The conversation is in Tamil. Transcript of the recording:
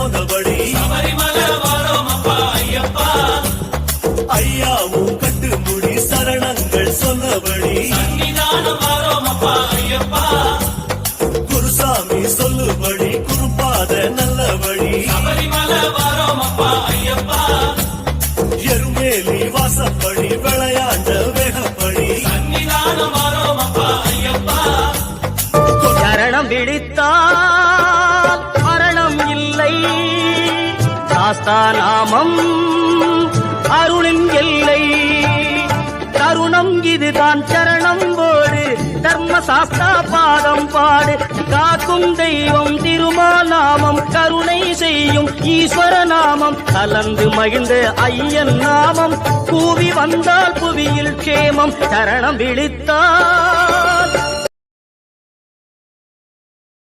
மோதபடி சபரிமலை வாரம் அப்பா ஐயப்பா ஐயாவும் கட்டுமுடி சரணங்கள் சொன்னபடி. சன்னிதானம் வாரம் அப்பா ஐயப்பா குருசாமி விளையாண்ட வேகப்படி. சரணம் பிடித்தான் சாஸ்தா நாமம் அருளின் எல்லை. தருணம் இதுதான் சரணம் போடு தர்ம சாஸ்தா பாதம் பாடு. காக்கும் தெய்வம் திருமாநாமம் கருணை செய்யும் ஈஸ்வர நாமம். கலந்து மகிழ்ந்த ஐயன் நாமம் கூவி வந்தால் புவியில் க்ஷேமம் சரணம் விழித்தார்